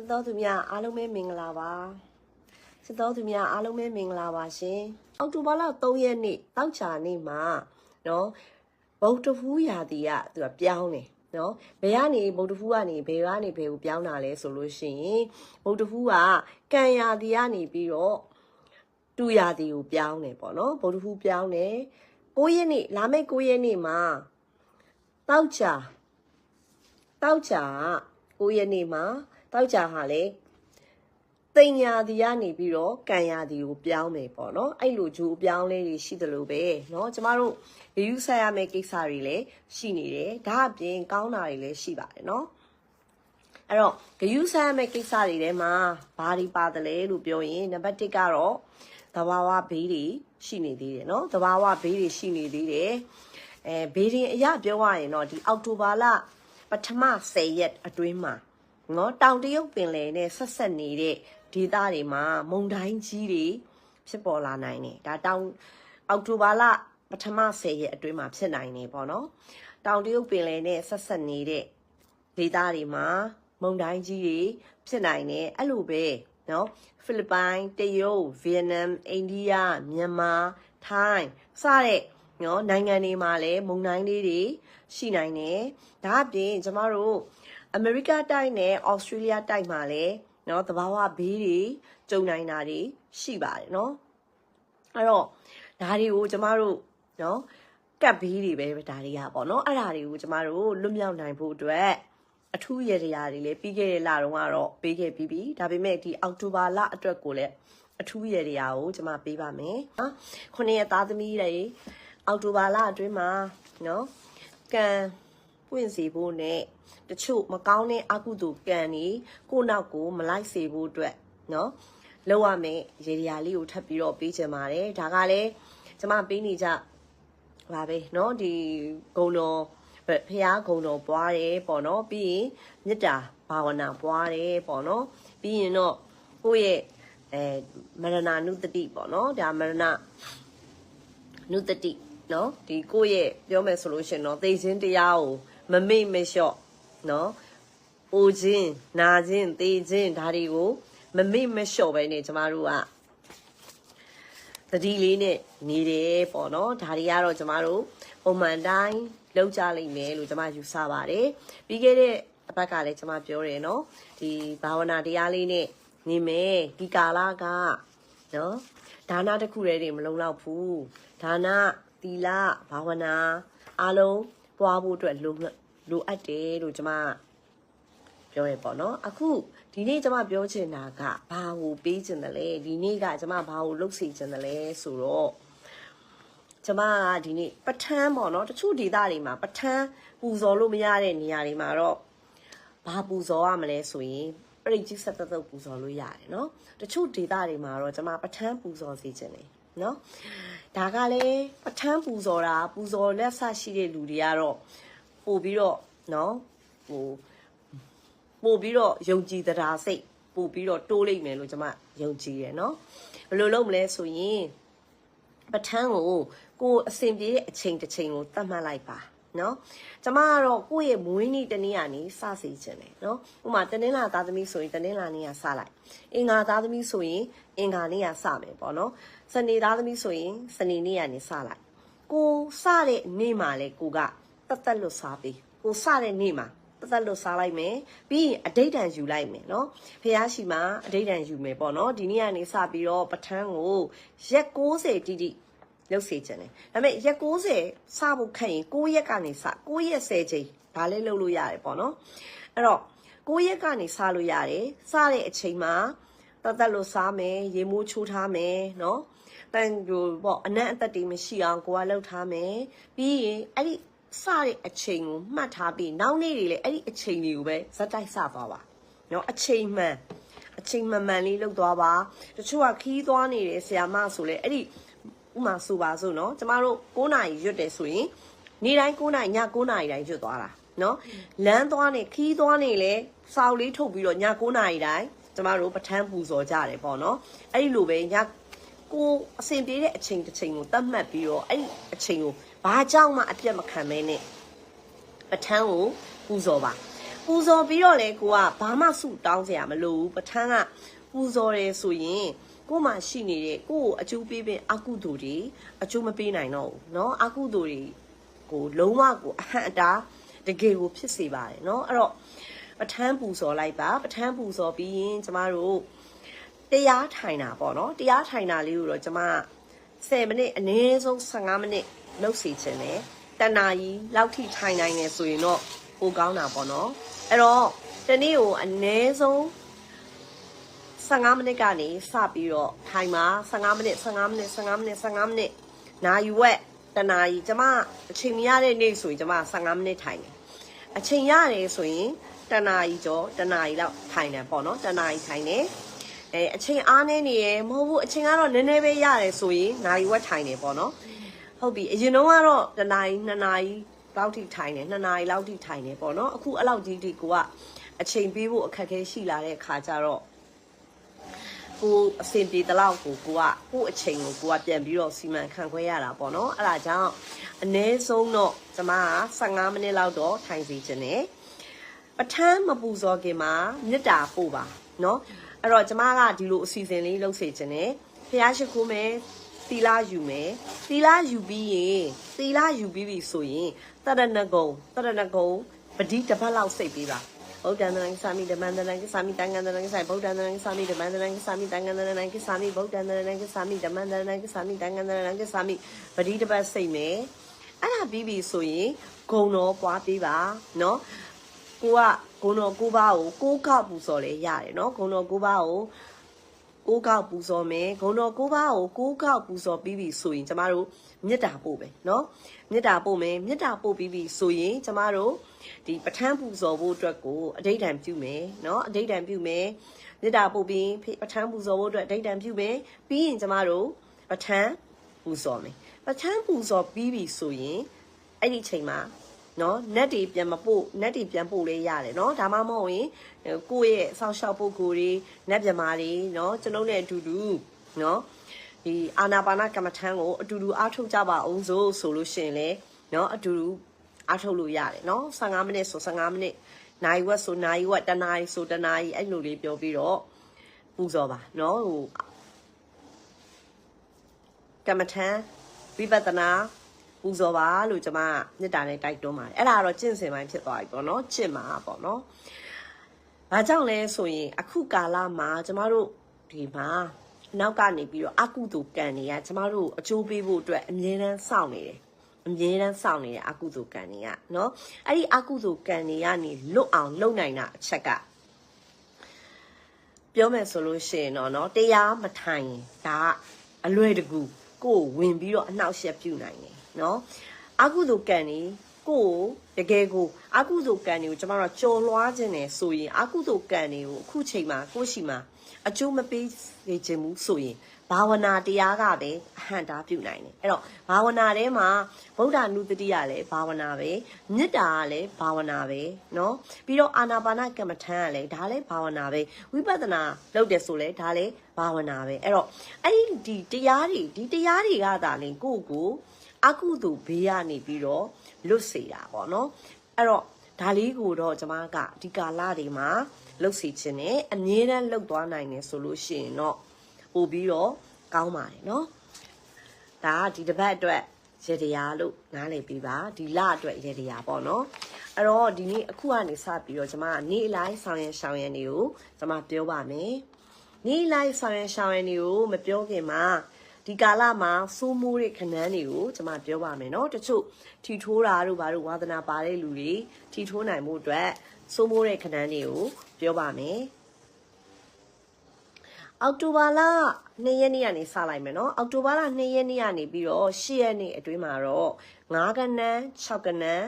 စစ်တော်သူများအားလုံးပဲမင်္ဂလာပါစစ်တော်သူများအားလုံးပဲမင်္ဂလာပါရှင်အောက်တိုဘာလ3ရက်နေ့တောက်ချာနေ့မှာနော်ဗုဒ္ဓဖူးရာသီကသူကပြောင်းတယ်နော်ဘယ်ကနေဗုဒ္ဓဖူးကနေဘယ်ကနေဘယ်ကိုပြောင်းတာလဲဆိုလို့ရှိရင်ဗုဒ္ဓဖူးကကံရာသီကနေပြီးတော့တူရာသီကိုပြောင်းတယ်ပေါ့နော်ဗုဒ္ဓဖူးပြောင်းတယ်9ရက်နေ့လာမယ့်9ရက်နေ့မှာတောက်ချာတောက်ချာက9ရက်နေ့မှာ တောက်ချာဟာလေတိမ်ညာဒီကနေပြီးတော့ကံညာဒီကိုပြောင်းမယ်ပေါ့နော်အဲ့လိုဂျိုးအပြောင်းလဲတွေရှိတယ်လို့ပဲเนาะကျမတို့ရယူဆက်ရမယ့်ကိစ္စတွေလည်းရှိနေတယ်ဒါအပြင်ကောင်းတာတွေလည်းရှိပါတယ်เนาะအဲ့တော့ဂယူဆက်ရမယ့်ကိစ္စတွေထဲမှာဘာတွေပါတယ်လဲလို့ပြောရင်နံပါတ်1ကတော့သဘာဝဘေးတွေရှိနေသေးတယ်เนาะသဘာဝဘေးတွေရှိနေသေးတယ်အဲဘေးရင်အရာပြောရရင်တော့ဒီအောက်တိုဘာလပထမ10ရက်အတွင်းမှာ နော်တောင်တရုတ်ပင်လယ်နဲ့ဆက်ဆက်နေတဲ့ဒေသတွေမှာမုန်တိုင်းကြီးတွေဖြစ်ပေါ်လာနိုင်တယ်ဒါတောင်အောက်တိုဘာလပထမ10ရက်အတွင်းမှာဖြစ်နိုင်တယ်ပေါ့နော်တောင်တရုတ်ပင်လယ်နဲ့ဆက်ဆက်နေတဲ့ဒေသတွေမှာမုန်တိုင်းကြီးတွေဖြစ်နိုင်တယ်အဲ့လိုပဲနော်ဖိလစ်ပိုင်တရုတ်ဗီယက်နမ်အိန္ဒိယမြန်မာထိုင်းစတဲ့နော်နိုင်ငံတွေမှာလည်းမုန်တိုင်းလေးတွေရှိနိုင်တယ်ဒါအပြင်ကျမတို့ အမေရိကတိုက်နဲ့ဩစတြေးလျတိုက်မှာလည်းနော်သဘာဝဘေးတွေကြုံနိုင်တာတွေရှိပါတယ်နော်အဲ့တော့ဒါတွေကိုကျမတို့နော်ကပ်ဘေးတွေပဲဒါတွေကပေါ့နော်အဲ့ဒါတွေကိုကျမတို့လွတ်မြောက်နိုင်ဖို့အတွက်အထူးရတရားတွေလည်းပြီးခဲ့တဲ့လတုန်းကတော့ပေးခဲ့ပြီးပြီဒါပေမဲ့ဒီအောက်တိုဘာလအတွက်ကိုလည်းအထူးရတရားကိုကျမပေးပါမယ်နော်ခုနှစ်ရသားသမီးတွေအောက်တိုဘာလအတွင်းမှာနော်ကံ ပွင့်စီဖို့နဲ့တချို့မကောင်းတဲ့အကုသိုလ်ကံတွေကိုယ့်နောက်ကိုမလိုက်စေဖို့အတွက်နော်လောက်ရမယ်ရေဒီယာလေးကိုထပ်ပြီးတော့ပေးချင်ပါတယ်ဒါကလည်းကျမပေးနေကြပါပဲเนาะဒီဂုံတော်ဖះဂုံတော်ပွားတယ်ပေါ့နော်ပြီးရင်မေတ္တာဘာဝနာပွားတယ်ပေါ့နော်ပြီးရင်တော့ကိုယ့်ရဲ့အဲမရဏနုတတိပေါ့နော်ဒါမရဏနုတတိနော်ဒီကိုယ့်ရဲ့ပြောမယ်ဆိုလို့ရှိရင်တော့သိခြင်းတရားကို မမေ့မလျှော့နော်အိုခြင်းနာခြင်းသေခြင်းဒါတွေကိုမမေ့မလျှော့ပဲねကျမတို့ကတတိလေးနဲ့နေတယ်ပေါ့နော်ဒါတွေကတော့ကျမတို့ပုံမှန်တိုင်းလောက်ကြလိမ့်မယ်လို့ကျမယူဆပါတယ်ပြီးခဲ့တဲ့အပတ်ကလည်းကျမပြောတယ်နော်ဒီဘာဝနာတရားလေးနဲ့နေမယ်ဒီကာလကနော်ဒါနတစ်ခုတည်းတွေမလုံလောက်ဘူးဒါနသီလဘာဝနာအားလုံး ပွားဖို့အတွက်လိုလိုအပ်တယ်လို့ကျမပြောရပေါ့နော်အခုဒီနေ့ကျမပြောချင်တာကဘာကိုပေးချင်တယ်လဲဒီနေ့ကကျမဘာကိုလုပ်စီချင်တယ်လဲဆိုတော့ကျမကဒီနေ့ပထန်းပေါ့နော်တချို့ဒေသတွေမှာပထန်းပူဇော်လို့မရတဲ့နေရာတွေမှာတော့ဘာပူဇော်ရမလဲဆိုရင်ပရိတ်ကြီးဆက်သက်သက်ပူဇော်လို့ရတယ်နော်တချို့ဒေသတွေမှာတော့ကျမပထန်းပူဇော်စီခြင်းတယ် နော်ဒါကလည်းပထန်းပူဇော်တာပူဇော်လက်ဆရှိတဲ့လူတွေကတော့ပို့ပြီးတော့နော်ဟိုပို့ပြီးတော့ယုံကြည်တရားစိတ်ပို့ပြီးတော့တိုးလိုက်မယ်လို့ကျမယုံကြည်ရယ်နော်ဘယ်လိုလုပ်မလဲဆိုရင်ပထန်းကိုကိုယ်အစဉ်ပြေတဲ့အချိန်တစ်ချိန်ကိုတတ်မှတ်လိုက်ပါ နော်ကျမကတော့ကိုယ့်ရဲ့မွေးနေ့တနေ့ကနေစစေချင်တယ်နော်ဥပမာတနင်္လာသားသမီးဆိုရင်တနင်္လာနေ့ကစလိုက်အင်္ဂါသားသမီးဆိုရင်အင်္ဂါနေ့ကစမယ်ပေါ့နော်စနေသားသမီးဆိုရင်စနေနေ့ကနေစလိုက်ကိုစတဲ့နေ့မှာလေကိုကတသက်လွတ်စားပေးကိုစတဲ့နေ့မှာတသက်လွတ်စားလိုက်မယ်ပြီးရင်အဋိဌံယူလိုက်မယ်နော်ဖះရှိမှာအဋိဌံယူမယ်ပေါ့နော်ဒီနေ့ကနေစပြီးတော့ပထန်းကိုရက်60တိတိ လောက်စေချင်တယ်ဒါပေမဲ့ရက်60စဖို့ခက်ရင်6ရက်ကနေစ6ရက်10ချိန်ဒါလည်းလုပ်လို့ရတယ်ပေါ့နော်အဲ့တော့6ရက်ကနေစလို့ရတယ်စတဲ့အချိန်မှာတသက်လို့စားမယ်ရေမိုးချိုးထားမယ်နော်တန်ဟိုပေါ့အနက်အသက်တွေမရှိအောင်ကိုကလှုပ်ထားမယ်ပြီးရင်အဲ့ဒီစတဲ့အချိန်ကိုမှတ်ထားပြီးနောက်နေ့တွေလည်းအဲ့ဒီအချိန်တွေကိုပဲဇက်တိုက်စသွားပါနော်အချိန်မှန်အချိန်မှန်မှန်လေးလုပ်သွားပါတချို့ကခီးသွားနေတဲ့ဆရာမဆိုလဲအဲ့ဒီ ဥမာဆိုပါစို့နော်ကျမတို့9နာရီရွတ်တယ်ဆိုရင်နေ့တိုင်း9နာရီည9နာရီတိုင်းရွတ်သွားတာနော်လမ်းသွားနေခီးသွားနေလဲစောက်လေးထုတ်ပြီးတော့ည9နာရီတိုင်းကျမတို့ပထမ်းပူဇော်ကြတယ်ပေါ့နော်အဲ့ဒီလိုပဲညကိုအစဉ်ပြေတဲ့အချိန်တစ်ချိန်ကိုတတ်မှတ်ပြီးတော့အဲ့ဒီအချိန်ကိုဘာကြောင့်မှအပြတ်မခံမဲနဲ့ပထမ်းကိုပူဇော်ပါပပူဇော်ပြီးတော့လေကိုကဘာမှဆုတောင်းစရာမလိုဘူးပဋ္ဌာန်းကပူဇော်တယ်ဆိုရင် ကို့မှာရှိနေတဲ့ကို့ကိုအကျိုးပေးပင်အကုသိုလ်တွေအကျိုးမပေးနိုင်တော့ဘူးเนาะအကုသိုလ်တွေကိုလုံးဝကိုအဟံအတားတကယ်ကိုဖြစ်စေပါတယ်เนาะအဲ့တော့ပဋ္ဌာန်းပူဇော်လိုက်ပါပဋ္ဌာန်းပူဇော်ပြီးရင်ကျမတို့တရားထိုင်တာပေါ့เนาะတရားထိုင်တာလေးကိုတော့ကျမ10မိနစ်အနည်းဆုံး15မိနစ်လုပ်စီခြင်းနဲ့တဏှာကြီးလောက်ထိထိုင်နိုင်နေဆိုရင်တော့ပိုကောင်းတာပေါ့နော်အဲ့တော့တနေ့ကိုအနည်းဆုံး 15မိနစ်ကနေစပြီးတော့ထိုင်ပါ15မိနစ်15မိနစ်15မိနစ်15မိနစ်နာယူဝက်တနာရီကျမအချိန်မရတဲ့နေ့ဆိုရင်ကျမ15မိနစ်ထိုင်တယ်အချိန်ရတယ်ဆိုရင်တနာရီကျော်တနာရီလောက်ထိုင်တယ်ပေါ့နော်တနာရီထိုင်တယ်အဲအချိန်အားနေနေရမဟုတ်ဘူးအချိန်ကတော့နည်းနည်းပဲရတယ်ဆိုရင်နာရီဝက်ထိုင်တယ်ပေါ့နော်ဟုတ်ပြီအရင်တော့ကတော့တနာရီ2နာရီလောက်ထိထိုင်တယ်2နာရီလောက်ထိထိုင်တယ်ပေါ့နော်အခုအဲ့လောက်ကြီးထိကိုကအချိန်ပေးဖို့အခက်အခဲရှိလာတဲ့အခါကျတော့ ကိုအစင်ပြေတလောက်ကိုကိုကကိုအချိန်ကိုကိုကပြန်ပြီးတော့စီမံခန့်ခွဲရတာပေါ့နော်အဲ့ဒါကြောင့်အနည်းဆုံးတော့ကျမက15မိနစ်လောက်တော့ထိုင်စီခြင်းနဲ့ပဋ္ဌာန်းမပူဇော်ခင်မှာမေတ္တာပို့ပါနော်အဲ့တော့ကျမကဒီလိုအစီအစဉ်လေးလုပ်စေခြင်းနဲ့ဖះရှိခိုးမယ်သီလယူမယ်သီလယူပြီးရင်သီလယူပြီးပြီဆိုရင်တရဏဂုံတရဏဂုံပတိတစ်ပတ်လောက်စိတ်ပေးပါ ဗုဒ္ဓံတရံကိသာမိဓမ္မံတရံကိသာမိတန်ဃံတရံကိသာဗုဒ္ဓံတရံကိသာမိဓမ္မံတရံကိသာမိတန်ဃံတရံကိသာမိဗုဒ္ဓံတရံကိသာမိဓမ္မံတရံကိသာမိတန်ဃံတရံကိသာမိပတိတစ်ပတ်စိတ်မယ်အဲ့ဒါပြီးပြီဆိုရင်ဂုံတော်ပွားပေးပါနော်ကိုကဂုံတော်ကိုးပါးကိုကိုးကောက်ပူစော်လဲရတယ်နော်ဂုံတော်ကိုးပါးကို ကိုးကောက်ပူဇော်မယ်ဂုံတော်ကိုးပါးကိုကိုးကောက်ပူဇော်ပြီးပြီဆိုရင်ကျမတို့မေတ္တာပို့မယ်နော်မေတ္တာပို့မယ်မေတ္တာပို့ပြီးပြီဆိုရင်ကျမတို့ဒီပဋ္ဌာန်းပူဇော်ဖို့အတွက်ကိုအဋိဋ္ဌံပြုမယ်နော်အဋိဋ္ဌံပြုမယ်မေတ္တာပို့ပြီးပဋ္ဌာန်းပူဇော်ဖို့အတွက်အဋိဋ္ဌံပြုမယ်ပြီးရင်ကျမတို့ပဋ္ဌာန်းပူဇော်မယ်ပဋ္ဌာန်းပူဇော်ပြီးပြီဆိုရင်အဲ့ဒီချိန်မှာ နော်နက်တွေပြန်မပို့နက်တွေပြန်ပို့လေးရတယ်နော်ဒါမှမဟုတ်ရင်ကိုယ့်ရဲ့ဆောက်ရှောက်ပုဂ္ဂိုလ်တွေနက်ပြမာတွေနော်ကျွန်တော်နဲ့အတူတူနော်ဒီအာနာပါနကမ္မထံကိုအတူတူအားထုတ်ကြပါအောင်ဆိုဆိုလို့ရှိရင်လေနော်အတူတူအားထုတ်လို့ရတယ်နော်15မိနစ်ဆို15မိနစ်နိုင်ဝက်ဆိုနိုင်ဝက်တနားရီဆိုတနားရီအဲ့လိုလေးပြောပြီးတော့ပူဇော်ပါနော်ဟိုကမ္မထံဝိပဿနာ ပူဇော်ပါလို့ကျမကမေတ္တာနဲ့တိုက်တွန်းပါတယ်အဲ့ဒါကတော့ကျင့်စဉ်ပိုင်းဖြစ်သွားပြီပေါ့နော်ကျင့်မှာပေါ့နော်ဘာကြောင့်လဲဆိုရင် အခုကာလမှာကျမတို့ဒီမှာနောက်ကနေပြီးတော့အကုသိုလ်ကံတွေကကျမတို့အကျိုးပေးဖို့အတွက်အမြဲတမ်းစောင့်နေတယ်အမြဲတမ်းစောင့်နေတဲ့အကုသိုလ်ကံတွေကနော်အဲ့ဒီအကုသိုလ်ကံတွေကနေလွတ်အောင်လုပ်နိုင်တာအချက်ကပြောမယ်ဆိုလို့ရှိရင်တော့နော်တရားမထိုင်ရင်ဒါအလွယ်တကူကိုဝင်ပြီးတော့အနှောက်အယှက်ပြုနိုင်တယ် နော်အကုသိုလ်ကံနေကိုယ်တကယ်ကိုအကုသိုလ်ကံတွေကိုကျမတို့ကြော်လွှားခြင်းနဲ့ဆိုရင်အကုသိုလ်ကံတွေကိုအခုချိန်မှာကိုရှိမှာအကျိုးမပေးစေခြင်းဘူးဆိုရင်ဘာဝနာတရားကပဲအဟံတာပြုနိုင်တယ်အဲ့တော့ဘာဝနာထဲမှာဗုဒ္ဓနုတတိကလည်းဘာဝနာပဲမေတ္တာကလည်းဘာဝနာပဲเนาะပြီးတော့အာနာပါနကမ္မထံကလည်းဒါလည်းဘာဝနာပဲဝိပဿနာလုပ်တယ်ဆိုလဲဒါလည်းဘာဝနာပဲအဲ့တော့အဲ့ဒီဒီတရားတွေဒီတရားတွေကသာလင်ကိုယ့်ကို အကုသိုလ်ဘေးကနေပြီးတော့လွတ်စေတာပေါ့နော်အဲ့တော့ဒါလေးကိုတော့ကျွန်မကဒီကာလတွေမှာလှုပ်စီခြင်းနဲ့အမြဲတမ်းလှုပ်သွားနိုင်တယ်ဆိုလို့ရှိရင်တော့ပို့ပြီးတော့ကောင်းပါတယ်နော်ဒါကဒီတစ်ပတ်အတွက်ရေတရားလို့နားလည်ပြီးပါဒီလအတွက်ရေတရားပေါ့နော်အဲ့တော့ဒီနေ့အခုကနေစပြီးတော့ကျွန်မနေ့အလိုက်ဆောင်ရန်ရှောင်ရန်တွေကိုကျွန်မပြောပါမယ်နေ့အလိုက်ဆောင်ရန်ရှောင်ရန်တွေကိုမပြောခင်မှာ ဒီကာလမှာစိုးမိုးတဲ့ခဏန်းတွေကိုကျွန်မပြောပါမယ်နော်တချို့ထီထိုးတာတို့ဘာတို့ဝါသနာပါတဲ့လူတွေထီထိုးနိုင်မှုအတွက်စိုးမိုးတဲ့ခဏန်းတွေကိုပြောပါမယ်အောက်တိုဘာလ2ရက်နေ့ကနေစလိုက်မယ်နော်အောက်တိုဘာလ2ရက်နေ့ကနေပြီးတော့10ရက်နေ့အတွင်းမှာတော့9ကနန်း6ကနန်း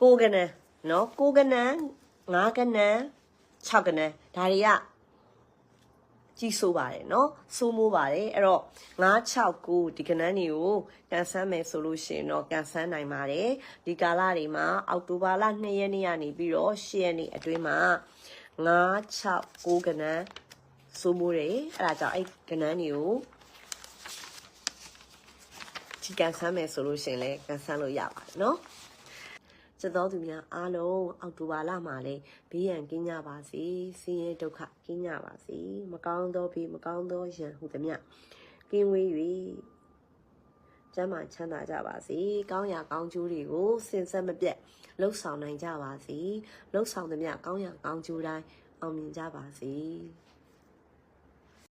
6ကနန်းနော်6ကနန်း9ကနန်း6ကနန်းဒါတွေက ကြီးဆိုးပါတယ်နော်ဆိုးမိုးပါတယ်အဲ့တော့969ဒီကဏ္ဍတွေကိုကန်ဆန်းမယ်ဆိုလို့ရှိရင်တော့ကန်ဆန်းနိုင်ပါတယ်ဒီကာလတွေမှာအောက်တိုဘာလ2ရက်နေ့ကနေပြီးတော့10ရက်နေ့အတွင်းမှာ969ကဏ္ဍဆိုးမိုးတယ်အဲ့ဒါကြောင့်အဲ့ကဏ္ဍတွေကိုဒီကန်ဆန်းမယ်ဆိုလို့ရှိရင်လည်းကန်ဆန်းလို့ရပါတယ်နော် ချက်တော်သူများအားလုံးအောက်တိုဘာလမှာလည်းဘေးရန်ကင်းကြပါစေဆင်းရဲဒုက္ခကင်းကြပါစေမကောင်းသောဘေးမကောင်းသောရန်ဟုသမျှကင်းဝေး၍ကျမ်းမာချမ်းသာကြပါစေကောင်းရာကောင်းကျိုးတွေကိုစင်ဆက်မပြတ်လှုပ်ဆောင်နိုင်ကြပါစေလှုပ်ဆောင်သမျှကောင်းရာကောင်းကျိုးတိုင်းအောင်မြင်ကြပါစေ